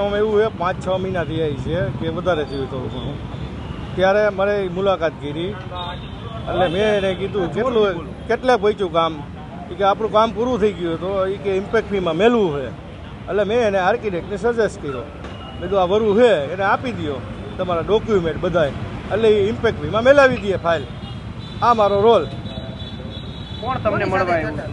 અમે એવું છે પાંચ છ મહિનાથી આવી છે કે વધારે થયું થોડું ઘણું ત્યારે મારે મુલાકાત કરી. એટલે મેં એને કીધું કેટલું કેટલે પહોંચ્યું કામ એ કે આપણું કામ પૂરું થઈ ગયું હતું. એ કે ઇમ્પેક્ટ ફીમાં મેલવું છે. એટલે મેં એને આર્કિટેક્ટને સજેસ્ટ કર્યો. કીધું આ વરું છે એને આપી દો તમારા ડોક્યુમેન્ટ બધાય. એટલે એ ઇમ્પેક્ટ ફીમાં મેલાવી દઈએ ફાઇલ આ મારો રોલ કોણ તમને મળવા આવ્યું?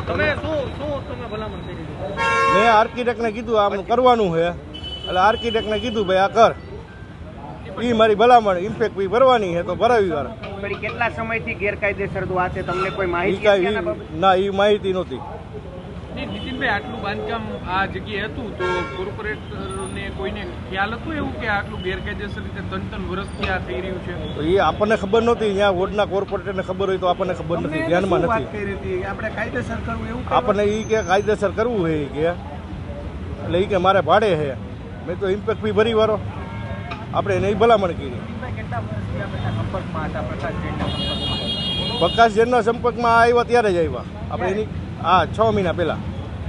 મેં આર્કિટેક્ટને કીધું આમ કરવાનું છે. એટલે આર્કિટેક્ટને કીધું ભાઈ આ કર. એ મારી ભલામણ ઇમ્પેક્ટ ફી ભરવાની છે તો ભરાવી વાર કેટલા સમયથી ગેરકાયદેસર આ છે? તમને કોઈ માહિતી ના એ માહિતી નહોતી. નહીં નીતિનભાઈ આટલું બાંધકામ આ જગ્યાએ હતું તો કોર્પોરેટરને કોઈને ખ્યાલ હતું એવું કે આટલું ગેરકાયદેસર રીતે ત્રણ ત્રણ વર્ષથી આ થઈ રહ્યું છે? તો એ આપણને ખબર નહોતી અહીંયા વોર્ડના કોર્પોરેટરને ખબર હોય તો આપણને ખબર નથી ધ્યાનમાં નથી. આપણે કાયદેસર કરવું એવું આપણને એ કે કાયદેસર કરવું હોય એ કે. એટલે એ કે મારે ભાડે છે મેં તો ઇમ્પેક્ટ ફી ભરી વારો આપણે એને ભલામણ કરી. પ્રકાશ જૈનના સંપર્કમાં? આવ્યા ત્યારે જ આવ્યા. આપણે એની હા છ મહિના પહેલાં.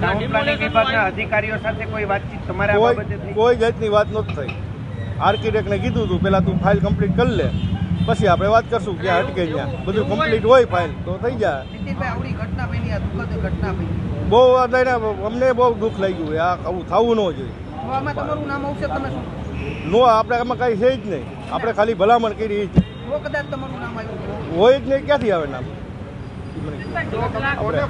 ટાઉન પ્લાનિંગ વિભાગના અધિકારીઓ સાથે કોઈ વાતચીત તમારે કોઈ કોઈ જાતની વાત નહોતી થઈ. આર્કિટેક્ટને કીધું હતું પહેલાં તું ફાઇલ કમ્પ્લીટ કરી લે. પછી આપણે વાત કરશું કે અટકે ત્યાં બધું કમ્પ્લીટ હોય. ફાઇલ તો થઈ જાય. નીતિનભાઈ આવડી ઘટના બની આ દુઃખદ ઘટના બની. બહુ લઈને અમને બહુ દુઃખ લાગ્યું ગયું આ આવું થવું ન જોઈએ. તો આમાં તમારું નામ આવશે તમે શું? નો આપણે આમાં કાંઈ છે જ નહીં. આપણે ખાલી ભલામણ કરી જો કદાચ તમારું નામ આવ્યું. તો હોય જ નહીં ક્યાંથી આવે નામ? આપણે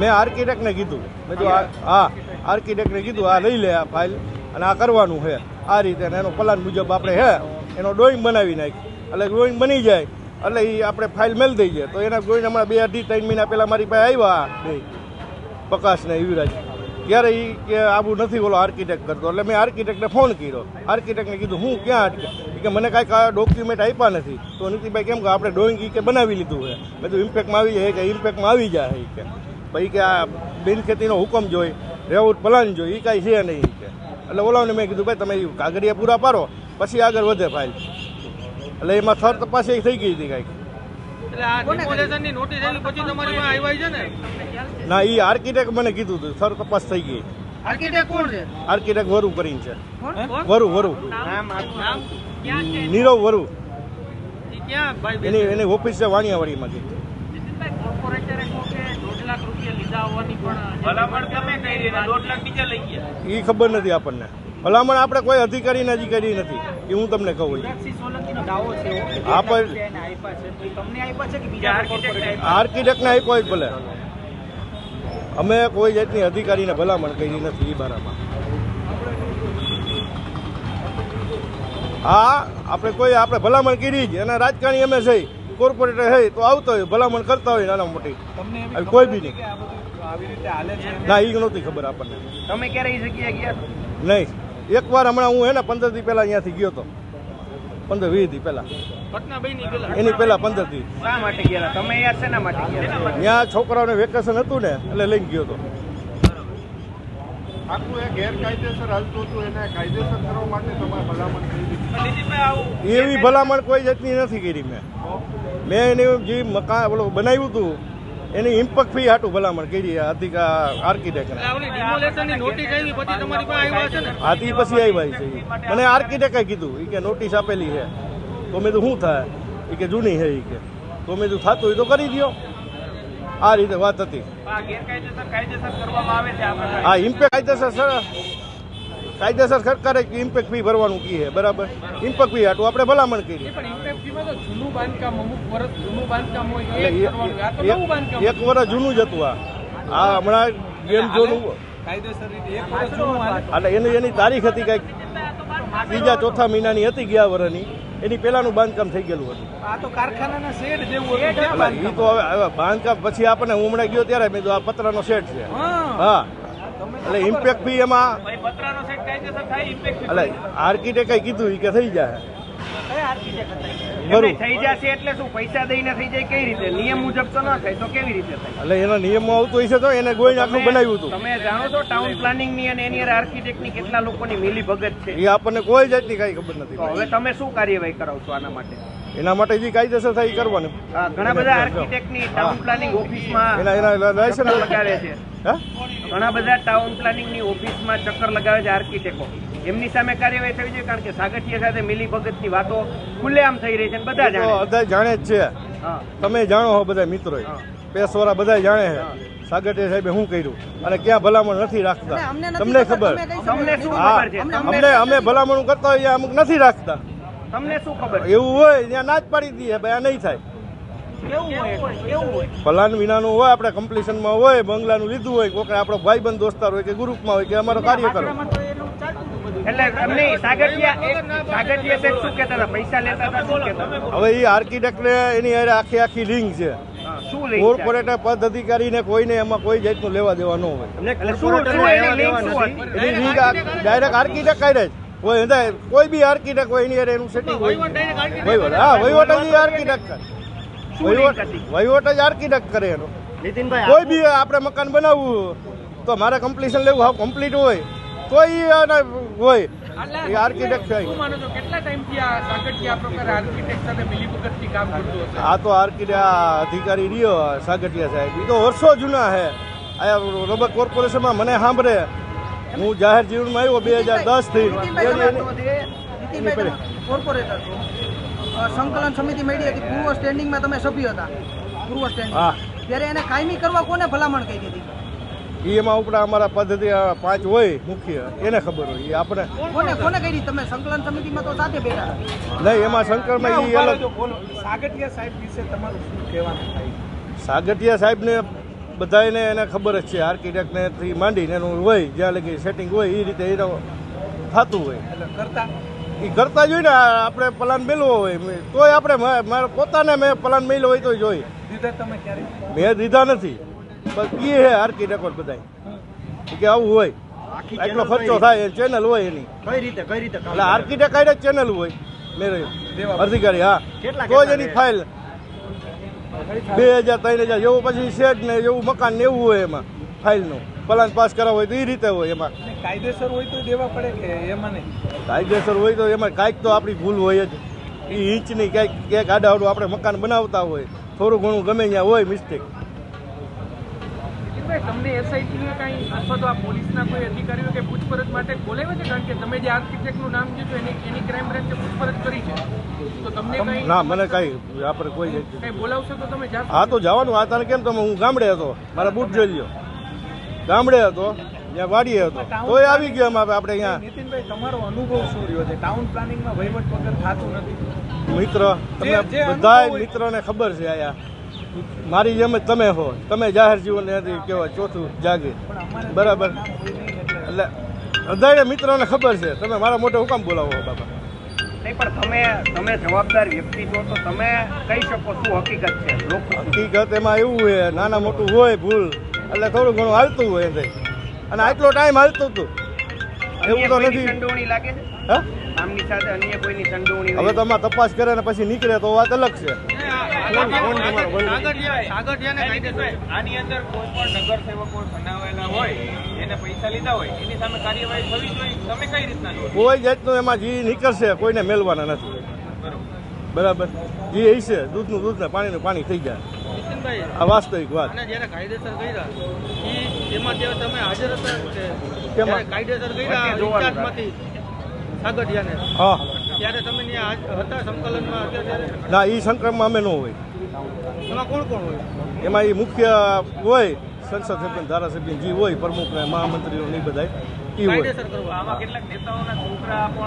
મેં આર્કિટેક્ટને કીધું. મેં જો હા, આર્કિટેક્ટને કીધું, આ લઈ લે આ ફાઇલ અને આ કરવાનું છે. આ રીતે એનો પ્લાન મુજબ આપણે હે એનો ડ્રોઈંગ બનાવી નાખી. એટલે ડ્રોઈંગ બની જાય, એટલે એ આપણે ફાઇલ મેલ દઈ જાય. તો એના ડ્રોઈંગ હમણાં બે અઢી, ત્રણ મહિના પહેલાં મારી પાસે આવ્યા બે પ્રકાશને યુવરાજ. ત્યારે એ કે આવું નથી બોલો આર્કિટેક્ટ કરતો. એટલે મેં આર્કિટેક્ટને ફોન કર્યો. આર્કિટેક્ટને કીધું, હું ક્યાં અટકે કે, મને કાંઈક આ ડોક્યુમેન્ટ આપ્યા નથી. તો નીતિભાઈ કેમ કે આપણે ડ્રોઈંગ કે બનાવી લીધું છે. તો ઇમ્પેક્ટમાં આવી જાય કે ઇમ્પેક્ટમાં આવી જાય. કે ભાઈ કે આ બિનખેતીનો હુકમ જોઈ રેવટ પલાન જોઈ એ કાંઈ છે નહીં કે. એટલે ઓલાને મેં કીધું ભાઈ તમે કાગળિયા પૂરા પાડો પછી આગળ વધે ફાઇલ એટલે એમાં થર તપાસ એ થઈ ગઈ હતી કાંઈક. એટલે આ ડિમોલેશનની નોટિસ આવી પછી તમારી પાસે આવ્યા છે ને? ના એ આર્કિટેક્ટ મને કીધું હતું સર તપાસ થઈ ગઈ. આર્કિટેક્ટ કોણ છે? આર્કિટેક્ટ વરુ કરીને છે. વરુ વરુ. નામ આખું નામ ક્યાં છે? નીરવ વરુ. ઈ ક્યાં ભાઈ એની એની ઓફિસ છે વાણિયાવાડીમાંથી નીતિનભાઈ કોર્પોરેટરે કહો કે દોઢ લાખ રૂપિયા લીધા હોવાની પણ ભલામણ તમે કરી દોઢ લાખ બીજા લઈ ગયા. એ ખબર નથી આપણને. ભલામણ આપણે કોઈ અધિકારીને હજી કરી નથી એ હું તમને કહું છું. સોલંકીનો દાવો છે આ પણ આપ્યા છે તમને આપ્યા છે કે બીજા આર્કિટેક્ટ આર્કિટેક્ટને આપ્યો જ ભલે. અમે કોઈ જાતની અધિકારીને ભલામણ કરી નથી એ બારામાં. હા આપણે કોઈ આપણે ભલામણ કરી જ અને રાજકારણી અમે છે કોર્પોરેટર છે તો આવતો હોય ભલામણ કરતા હોય નાના મોટી. કોઈ બી નહીં ના એ નહોતી ખબર આપણને. તમે ક્યારે એ જગ્યાએ ગયા? નહીં. એકવાર હમણાં હું હે ને પંદર દી પહેલા અહીંયાથી ગયો હતો પંદર વીસ દી પહેલા. પેલા એની પહેલા પંદર દી. શા માટે ગયા તમે યાર શેના માટે ગયા ત્યાં છોકરાઓને વેકેશન હતું ને એટલે લઈને ગયો હતો આખું એ ગેરકાયદેસર હાલતું હતું એને કાયદેસર કરવા માટે તમારે ભલામણ કરી દીધી. નીતિનભાઈ આવું એવી ભલામણ કોઈ જાતની નથી કરી મેં. મેં એને જે મકાન બનાવ્યું હતું એની ઇમ્પેક્ટ ફી હાટું ભલામણ કરી અધિકા આર્કિટેક્ટ ઓલી ડિમોલેશનની આવી પછી આવ્યા છે પછી. મને આર્કિટેક્ટે કીધું એ કે નોટિસ આપેલી છે. તો મેં તો શું થાય? એ કે જૂની છે એ કે. તો મેં તો થતું હોય તો કરી દો આ રીતે વાત હતી. આ ઇમ્પેક્ટ કાયદેસર સર કાયદેસર સરકારે ઇમ્પેક્ટ ફી ભરવાનું કી છે બરાબર? ઇમ્પેક્ટ ફી હાટું આપણે ભલામણ કરી એક એક વર્ષ જૂનું જ હતું આ. આ હમણાં ગેમ જૂનું. એટલે એની એની તારીખ હતી કંઈક. બીજા ચોથા મહિનાની હતી ગયા વર્ષની એની પહેલાનું બાંધકામ થઈ ગયેલું હતું. આ તો કારખાનાના શેડ જેવું હતું. એ તો હવે બાંધકામ પછી આપણને હું હમણાં ગયો ત્યારે મેં આ પતરાનો સેટ છે. હા. હા. એટલે ઇમ્પેક્ટ બી એમાં એટલે આર્કિટેક્ટે કીધું કે થઈ જાય. કયા આર્કિટેક્ટ હતા ઈ? બરું એમને થઈ જશે એટલે શું? પૈસા દઈને થઈ જાય કઈ રીતે? નિયમ મુજબ તો ન તો કેવી રીતે થાય? એટલે એના નિયમો આવતું હશે તો એને ગોઈને આખું બનાવ્યું હતું. તમે જાણો છો ટાઉન પ્લાનિંગની અને એની આર્કિટેક્ટની કેટલા લોકોની મિલી ભગત છે? એ આપણને કોઈ જાતની કાંઈ ખબર નથી હવે તમે શું કાર્યવાહી કરાવશો આના માટે? એના માટે જે કાયદેસર થાય એ કરવાનું. ઘણા બધા આર્કિટેક્ટની ટાઉન પ્લાનિંગ ઓફિસમાં એના એના લાયસન્સ લગાવે છે. ઘણા બધા ટાઉન પ્લાનિંગની ઓફિસમાં ચક્કર લગાવે છે આર્કિટેક્ટો એમની સામે કાર્યવાહી થવી જોઈએ કારણ કે સાગઠિયા સાથે મિલી ભગતની વાતો ખુલ્લેઆમ થઈ રહી છે બધા જાણે. બધા જાણે જ છે. તમે જાણો હો બધા મિત્રો. પેસવાળા બધા જાણે છે. સાગઠિયા સાહેબે શું કર્યું? અને ક્યાં ભલામણ નથી રાખતા? તમને ખબર, ખબર? તમને શકો? શું હા. ખબર છે? અમને અમે ભલામણ કરતા હોઈએ અમુક નથી રાખતા. તમને શું ખબર એવું હોય ત્યાં ના જ પાડી દઈએ ભાઈ આ નહીં થાય. કેવું હોય કેવું હોય ફલાન વિનાનું હોય આપણે કમ્પ્લીશનમાં હોય બંગલાનું લીધું હોય કોઈક આપણો ભાઈબંધ દોસ્તાર હોય કે ગ્રુપમાં હોય કે અમારો કાર્યકર હવે એ આર્કિટેક્ટને એની આખી આખી લિંક છે. કોર્પોરેટ પદ અધિકારીને કોઈને એમાં કોઈ જાતનું લેવા દેવા ન હોય. ડાયરેક્ટ આર્કિટેક્ટ કરે જ. કોઈ કોઈ બી આર્કિટેક્ટ હોય એની એનું સેટિંગ હોય. વહીવટ હા વહીવટ આર્કિટેક્ટ વહીવટ જ આર્કિટેક્ટ કરે એનો. કોઈ બી આપણે મકાન બનાવવું તો મારે કમ્પ્લીશન લેવું હા કમ્પ્લીટ હોય. તો ઈ હોય એ આર્કિટેક્ટ થાય આ તો આર્કિટેક્ટ અધિકારી રહ્યો સાગઠિયા સાહેબ. એ તો વર્ષો જૂના છે આ રબર કોર્પોરેશનમાં મને સાંભળે. હું જાહેર જીવનમાં આવ્યો બે હજાર દસથી. નીતિનભાઈ તમે તો જે- નીતિનભાઈ તમે કોર્પોરેટર સંકલન સમિતિ મળી હતી. પૂર્વ સ્ટેન્ડિંગમાં તમે સભ્ય હતા. પૂર્વ સ્ટેન્ડિંગ હા. ત્યારે એને કાયમી કરવા કોને ભલામણ કરી હતી ઈ એમાં ઉપરા અમારા પદ્ધતિ પાંચ હોય મુખ્ય એને ખબર હોય. એ આપણે કોને કોને કરી? તમે સંકલન સમિતિમાં તો સાથે બેઠા નહીં એમાં શંકરમાં એ અલગ સાગઠિયા સાહેબ વિશે તમારું શું કહેવાનું થાય? સાગઠિયા સાહેબને બધાને એને ખબર જ છે. આર્કિટેક્ટને થી માંડીને એનું હોય જ્યાં લગી સેટિંગ હોય એ રીતે એનો થતું હોય. એટલે કરતા એ કરતા જોઈએ ને આપણે પ્લાન મેળવો હોય મેં- તોય આપણે મા- મારા પોતાને મેં પ્લાન મેલ્યો હોય તો જોઈ. દીધા તમે ક્યારે? મેં દીધા નથી. પણ એ હે આર્કિટેક્ટ બધા કે આવું હોય. એટલો ખર્ચો થાય ચેનલ હોય એની. કઈ રીતે કઈ રીતે એટલે આર્કિટેક્ટ કાઢે ચેનલ હોય. મેરે અધિકારી હા. તો જ એની ફાઇલ બે હજાર ત્રણ હજાર જેવું પછી શેડ ને એવું મકાન ને એવું હોય એમાં. ફાઇલનું. પલાન પાસ કરાવવો હોય તો એ રીતે હોય એમાં. કાયદેસર હોય તો દેવા પડે કે એમાં નહીં? કાયદેસર હોય તો એમાં કાંઈક તો આપણી ભૂલ હોય જ. એ ઇંચની ક્યાંક ક્યાંક આડાવડું આપણે મકાન બનાવતા હોય. થોડું ઘણું ગમે ત્યાં હોય મિસ્ટેક તમને એસઆઈટી કાંઈ અથવા તો આ પોલીસના કોઈ અધિકારીઓ કે પૂછપરછ માટે બોલાવે છે? કારણ કે તમે જે આર્કિટેક્ટનું નામ કીધું એની એની ક્રાઇમ બ્રાન્ચે પૂછપરછ કરી છે. તો તમને કઈ ના મને કાંઈ આપણે કોઈ જ- બોલાવશો તો તમે હા તો જવાનું. આ તને કેમ તમે? હું ગામડે હતો. મારા બૂટ જોઈ લ્યો. ગામડે હતો ત્યાં વાડીએ હતો. તોય આવી ગયો એમાં આપણે અહીંયા. નીતિનભાઈ તમારો અનુભવ શું રહ્યો છે? ટાઉન પ્લાનિંગમાં વહીવટ વગર થતું નથી. મિત્ર તમે બધાય મિત્રોને ખબર છે આયા. મારી જેમ જ તમે હો. તમે જાહેર જીવન કહેવાય ચોથું જાગે. બરાબર. એટલે બધાને મિત્રોને ખબર છે. તમે મારા મોટે હુકામ બોલાવો બાબા નહીં પણ તમે તમે જવાબદાર વ્યક્તિ છો તો તમે કહી શકો શું હકીકત છે. હકીકત એમાં એવું છે નાના મોટું હોય ભૂલ એટલે થોડું ઘણું હાલતું હોય એથી અને આટલો ટાઈમ હાલતું હતું. એવું તો નથી. લાગે છે? હા? આમની સાથે અન્ય કોઈની સંડોવણી હવે હોય? તો આમાં તપાસ કરે ને પછી નીકળે તો વાત અલગ છે. આની અંદર કોઈ પણ નગરસેવકો બનાવેલા હોય એને પૈસા લીધા હોય એની સામે કાર્યવાહી થવી જોઈએ. તમે કઈ રીતના કોઈ જાતનું એમાં જે નીકળશે કોઈને મેળવાના નથી. બરાબર. જે હશે. દૂધનું દૂધ ને પાણીનું પાણી થઈ જાય. નીતિનભાઈ વાસ્તવિક વાત. અને જ્યારે કાયદેસર કર્યા એ એમાં જે તમે હાજર હતા કે કાયદેસર કર્યા ઇન્ચાર્જમાંથી સાગઠિયાને હા. ત્યારે તમે ત્યાં હતા સંકલનમાં હતા ત્યારે? ના એ સંકલનમાં અમે ન હોય. એમાં કોણ કોણ હોય? એમાં એ મુખ્ય હોય સંસદ સભ્ય ધારાસભ્ય જે હોય પ્રમુખ મહામંત્રીઓ નહીં બધાય એ હોય. આમાં કેટલાક નેતાઓના છોકરા પણ